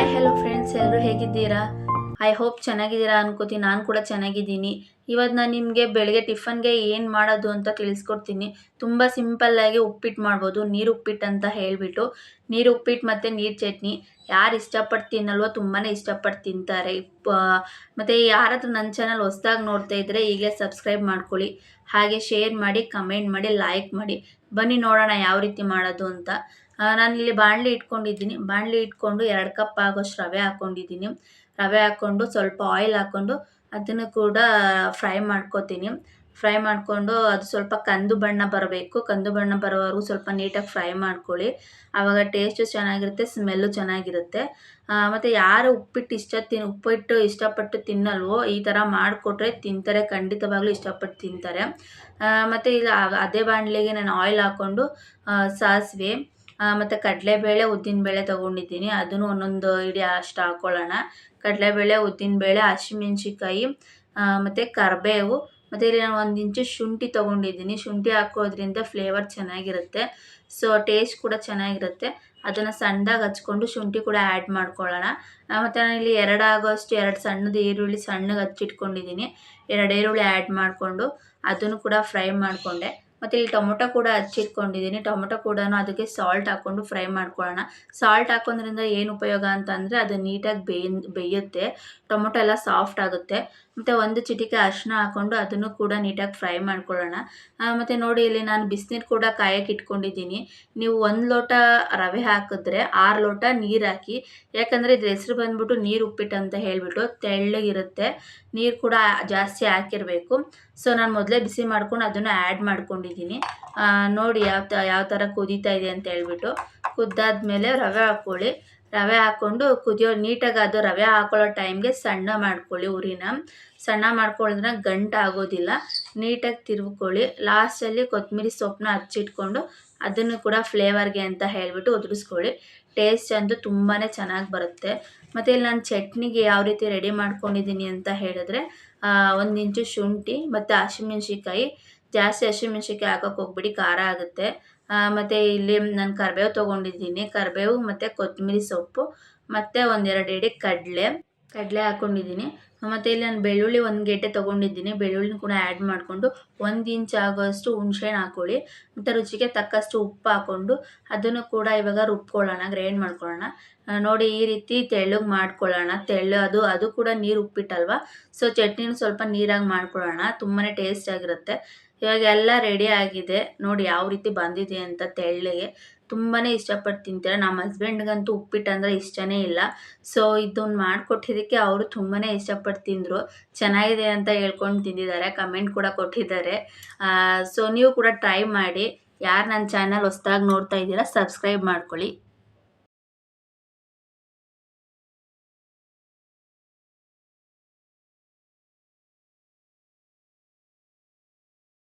Hi hello friends ಎಲ್ಲರೂ ಹೇಗಿದ್ದೀರಾ? I hope ಚೆನ್ನಾಗಿದ್ದೀರಾ ಅನ್ಕೋತೀನಿ ನಾನು ಕೂಡ ಚೆನ್ನಾಗಿದ್ದೀನಿ. ಇವತ್ತು ನಾನು ನಿಮಗೆ ಬೆಳಗ್ಗೆ ಟಿಫನ್ಗೆ ಏನು ಮಾಡೋದು ಅಂತ ತಿಳಿಸ್ಕೊಡ್ತೀನಿ. ತುಂಬ ಸಿಂಪಲ್ಲಾಗಿ ಉಪ್ಪಿಟ್ಟು ಮಾಡ್ಬೋದು. ನೀರು ಉಪ್ಪಿಟ್ಟು ಅಂತ ಹೇಳಿಬಿಟ್ಟು. ನೀರು ಉಪ್ಪಿಟ್ಟು ಮತ್ತು ನೀರು ಚಟ್ನಿ. ಯಾರು ಇಷ್ಟಪಟ್ಟು ತಿನ್ನಲ್ವೋ ತುಂಬಾ ಇಷ್ಟಪಟ್ಟು ತಿಂತಾರೆ ಮತ್ತು ಯಾರಾದರೂ ನನ್ನ ಚಾನಲ್ ಹೊಸ್ದಾಗಿ ನೋಡ್ತಾ ಇದ್ದರೆ ಈಗಲೇ ಸಬ್ಸ್ಕ್ರೈಬ್ ಮಾಡ್ಕೊಳ್ಳಿ. ಹಾಗೆ ಶೇರ್ ಮಾಡಿ ಕಮೆಂಟ್ ಮಾಡಿ ಲೈಕ್ ಮಾಡಿ. ಬನ್ನಿ ನೋಡೋಣ ಯಾವ ರೀತಿ ಮಾಡೋದು ಅಂತ. ನಾನಿಲ್ಲಿ ಬಾಣಲಿ ಇಟ್ಕೊಂಡಿದ್ದೀನಿ. ಬಾಣಲಿ ಇಟ್ಕೊಂಡು ಎರಡು ಕಪ್ ಆಗೋಷ್ಟು ರವೆ ಹಾಕ್ಕೊಂಡಿದ್ದೀನಿ ರವೆ ಹಾಕ್ಕೊಂಡು ಸ್ವಲ್ಪ ಆಯಿಲ್ ಹಾಕ್ಕೊಂಡು ಅದನ್ನು ಕೂಡ ಫ್ರೈ ಮಾಡ್ಕೋತೀನಿ. ಫ್ರೈ ಮಾಡಿಕೊಂಡು ಅದು ಸ್ವಲ್ಪ ಕಂದು ಬಣ್ಣ ಬರಬೇಕು. ಕಂದು ಬಣ್ಣ ಬರೋವರೆಗೂ ಸ್ವಲ್ಪ ನೀಟಾಗಿ ಫ್ರೈ ಮಾಡ್ಕೊಳ್ಳಿ. ಆವಾಗ ಟೇಸ್ಟು ಚೆನ್ನಾಗಿರುತ್ತೆ ಸ್ಮೆಲ್ಲು ಚೆನ್ನಾಗಿರುತ್ತೆ. ಮತ್ತು ಯಾರು ಉಪ್ಪಿಟ್ಟು ಇಷ್ಟ ತಿನ್, ಉಪ್ಪಿಟ್ಟು ಇಷ್ಟಪಟ್ಟು ತಿನ್ನಲ್ವೋ ಈ ಥರ ಮಾಡಿಕೊಟ್ರೆ ತಿಂತಾರೆ, ಖಂಡಿತವಾಗ್ಲೂ ಇಷ್ಟಪಟ್ಟು ತಿಂತಾರೆ. ಮತ್ತು ಇಲ್ಲ, ಅದೇ ಬಾಣಲೆಗೆ ನಾನು ಆಯಿಲ್ ಹಾಕ್ಕೊಂಡು ಸಾಸಿವೆ ಮತ್ತು ಕಡಲೆಬೇಳೆ ಉದ್ದಿನಬೇಳೆ ತೊಗೊಂಡಿದ್ದೀನಿ. ಅದನ್ನು ಒಂದೊಂದು ಇಡೀ ಅಷ್ಟು ಹಾಕ್ಕೊಳ್ಳೋಣ ಕಡಲೆಬೇಳೆ, ಉದ್ದಿನಬೇಳೆ ಹಸಿಮೆಣ್ಸಿಕಾಯಿ ಮತ್ತು ಕರಿಬೇವು. ಮತ್ತು ಇಲ್ಲಿ ನಾನು ಒಂದು ಇಂಚು ಶುಂಠಿ ತೊಗೊಂಡಿದ್ದೀನಿ. ಶುಂಠಿ ಹಾಕೋದ್ರಿಂದ ಫ್ಲೇವರ್ ಚೆನ್ನಾಗಿರುತ್ತೆ. ಸೊ ಟೇಸ್ಟ್ ಕೂಡ ಚೆನ್ನಾಗಿರುತ್ತೆ. ಅದನ್ನು ಸಣ್ಣದಾಗಿ ಹಚ್ಕೊಂಡು ಶುಂಠಿ ಕೂಡ ಆ್ಯಡ್ ಮಾಡ್ಕೊಳ್ಳೋಣ. ಮತ್ತು ನಾನಿಲ್ಲಿ ಎರಡು ಆಗೋಷ್ಟು ಎರಡು ಸಣ್ಣದು ಈರುಳ್ಳಿ ಸಣ್ಣಗೆ ಹಚ್ಚಿಟ್ಕೊಂಡಿದ್ದೀನಿ. ಎರಡು ಈರುಳ್ಳಿ ಆ್ಯಡ್ ಮಾಡಿಕೊಂಡು ಅದನ್ನು ಕೂಡ ಫ್ರೈ ಮಾಡಿಕೊಂಡೆ. ಮತ್ತು ಇಲ್ಲಿ ಟೊಮೊಟೊ ಕೂಡ ಹಚ್ಚಿಟ್ಕೊಂಡಿದ್ದೀನಿ ಟೊಮೊಟೊ ಕೂಡ ಅದಕ್ಕೆ ಸಾಲ್ಟ್ ಹಾಕ್ಕೊಂಡು ಫ್ರೈ ಮಾಡ್ಕೊಳ್ಳೋಣ. ಸಾಲ್ಟ್ ಹಾಕೋದ್ರಿಂದ ಏನು ಉಪಯೋಗ ಅಂತಂದರೆ ಅದು ನೀಟಾಗಿ ಬೇಯ್, ಬೇಯುತ್ತೆ. ಟೊಮೊಟೊ ಎಲ್ಲ ಸಾಫ್ಟ್ ಆಗುತ್ತೆ. ಮತ್ತು ಒಂದು ಚಿಟಿಕೆ ಅರಿಶಿನ ಹಾಕ್ಕೊಂಡು ಅದನ್ನು ಕೂಡ ನೀಟಾಗಿ ಫ್ರೈ ಮಾಡ್ಕೊಳ್ಳೋಣ. ಮತ್ತು ನೋಡಿ ಇಲ್ಲಿ ನಾನು ಬಿಸಿನೀರು ಕೂಡ ಕಾಯಕ್ಕೆ ಇಟ್ಕೊಂಡಿದ್ದೀನಿ ನೀವು ಒಂದು ಲೋಟ ರವೆ ಹಾಕಿದ್ರೆ ಆರು ಲೋಟ ನೀರು ಹಾಕಿ. ಯಾಕಂದರೆ ಇದ್ರ ಹೆಸರು ಬಂದ್ಬಿಟ್ಟು ನೀರು ಉಪ್ಪಿಟ್ಟು ಅಂತ ಹೇಳಿಬಿಟ್ಟು ತೆಳ್ಳಗಿರುತ್ತೆ. ನೀರು ಕೂಡ ಜಾಸ್ತಿ ಹಾಕಿರಬೇಕು. ಸೊ ನಾನು ಮೊದಲೇ ಬಿಸಿ ಮಾಡ್ಕೊಂಡು ಅದನ್ನು ಆ್ಯಡ್ ಮಾಡ್ಕೊಂಡಿದ್ದೀನಿ ನೋಡಿ ಯಾವ ತ, ಯಾವ ಥರ ಕುದೀತಾ ಇದೆ ಅಂತ ಹೇಳ್ಬಿಟ್ಟು ಕುದ್ದಾದ್ಮೇಲೆ ರವೆ ಹಾಕ್ಕೊಳ್ಳಿ ರವೆ ಹಾಕ್ಕೊಂಡು ಕುದಿಯೋ, ನೀಟಾಗಿ ಅದು ರವೆ ಹಾಕೊಳ್ಳೋ ಟೈಮ್ಗೆ ಸಣ್ಣ ಮಾಡ್ಕೊಳ್ಳಿ ಉರಿನ. ಸಣ್ಣ ಮಾಡ್ಕೊಳ್ಳೋದ್ರೆ ಗಂಟು ಆಗೋದಿಲ್ಲ. ನೀಟಾಗಿ ತಿರುವ್ಕೊಳ್ಳಿ. ಲಾಸ್ಟಲ್ಲಿ ಕೊತ್ತಂಬರಿ ಸೊಪ್ಪನ್ನ ಹಚ್ಚಿಟ್ಕೊಂಡು ಅದನ್ನು ಕೂಡ ಫ್ಲೇವರ್ಗೆ ಅಂತ ಹೇಳಿಬಿಟ್ಟು ಉದುರಿಸ್ಕೊಳ್ಳಿ. ಟೇಸ್ಟ್ ಅಂತೂ ತುಂಬಾ ಚೆನ್ನಾಗಿ ಬರುತ್ತೆ. ಮತ್ತು ಇಲ್ಲಿ ನಾನು ಚಟ್ನಿಗೆ ಯಾವ ರೀತಿ ರೆಡಿ ಮಾಡ್ಕೊಂಡಿದ್ದೀನಿ ಅಂತ ಹೇಳಿದ್ರೆ ಒಂದು ಇಂಚು ಶುಂಠಿ ಮತ್ತು ಹಸಿಮೆಣ್ಸಿಕಾಯಿ ಜಾಸ್ತಿ ಹಸಿಮೆಣ್ಸಿನ್ಕಾಯಿ ಹಾಕೋಕೆ ಹೋಗ್ಬಿಡಿ, ಖಾರ ಆಗುತ್ತೆ. ಮತ್ತು ಇಲ್ಲಿ ನಾನು ಕರಿಬೇವು ತೊಗೊಂಡಿದ್ದೀನಿ. ಕರಿಬೇವು ಮತ್ತು ಕೊತ್ತಂಬ್ರಿ ಸೊಪ್ಪು, ಮತ್ತು ಒಂದೆರಡು ಎಡೆ ಕಡಲೆ. ಕಡಲೆ ಹಾಕ್ಕೊಂಡಿದ್ದೀನಿ ಮತ್ತು ಇಲ್ಲಿ ನಾನು ಬೆಳ್ಳುಳ್ಳಿ ಒಂದು ಗೆಡ್ಡೆ ತೊಗೊಂಡಿದ್ದೀನಿ. ಬೆಳ್ಳುಳ್ಳಿನ ಕೂಡ ಆ್ಯಡ್ ಮಾಡಿಕೊಂಡು ಒಂದು ಇಂಚ್ ಆಗೋಷ್ಟು ಹುಣ್ಸೆಹಣ್ಣು ಹಾಕ್ಕೊಳ್ಳಿ ಮತ್ತು ರುಚಿಗೆ ತಕ್ಕಷ್ಟು ಉಪ್ಪು ಹಾಕ್ಕೊಂಡು ಅದನ್ನು ಕೂಡ ಇವಾಗ ರುಬ್ಕೊಳ್ಳೋಣ, ಗ್ರೈಂಡ್ ಮಾಡ್ಕೊಳ್ಳೋಣ. ನೋಡಿ ಈ ರೀತಿ ತೆಳ್ಳಗೆ ಮಾಡ್ಕೊಳ್ಳೋಣ. ತೆಳ್ಳು ಅದು ಅದು ಕೂಡ ನೀರು ಉಪ್ಪಿಟ್ಟಲ್ವ? ಸೊ ಚಟ್ನಿನ ಸ್ವಲ್ಪ ನೀರಾಗಿ ಮಾಡ್ಕೊಳ್ಳೋಣ. ತುಂಬಾ ಟೇಸ್ಟ್ ಆಗಿರುತ್ತೆ. ಇವಾಗ ಎಲ್ಲ ರೆಡಿ ಆಗಿದೆ. ನೋಡಿ ಯಾವ ರೀತಿ ಬಂದಿದೆ ಅಂತ ತೆಳ್ಳಗೆ. ತುಂಬಾ ಇಷ್ಟಪಟ್ಟು ತಿಂತಾರೆ ನಮ್ಮ ಹಸ್ಬೆಂಡ್ಗಂತೂ ಉಪ್ಪಿಟ್ಟು ಅಂದರೆ ಇಷ್ಟನೇ ಇಲ್ಲ. ಸೊ ಇದನ್ನು ಮಾಡಿಕೊಟ್ಟಿದ್ದಕ್ಕೆ ಅವರು ತುಂಬಾ ಇಷ್ಟಪಟ್ಟು ತಿಂದರು ಚೆನ್ನಾಗಿದೆ ಅಂತ ಹೇಳ್ಕೊಂಡು ತಿಂದಿದ್ದಾರೆ. ಕಮೆಂಟ್ ಕೂಡ ಕೊಟ್ಟಿದ್ದಾರೆ. ಸೊ ನೀವು ಕೂಡ ಟ್ರೈ ಮಾಡಿ. ಯಾರು ನನ್ನ ಚಾನಲ್ ಹೊಸ್ದಾಗಿ ನೋಡ್ತಾ ಇದ್ದೀರಾ, ಸಬ್ಸ್ಕ್ರೈಬ್ ಮಾಡ್ಕೊಳ್ಳಿ.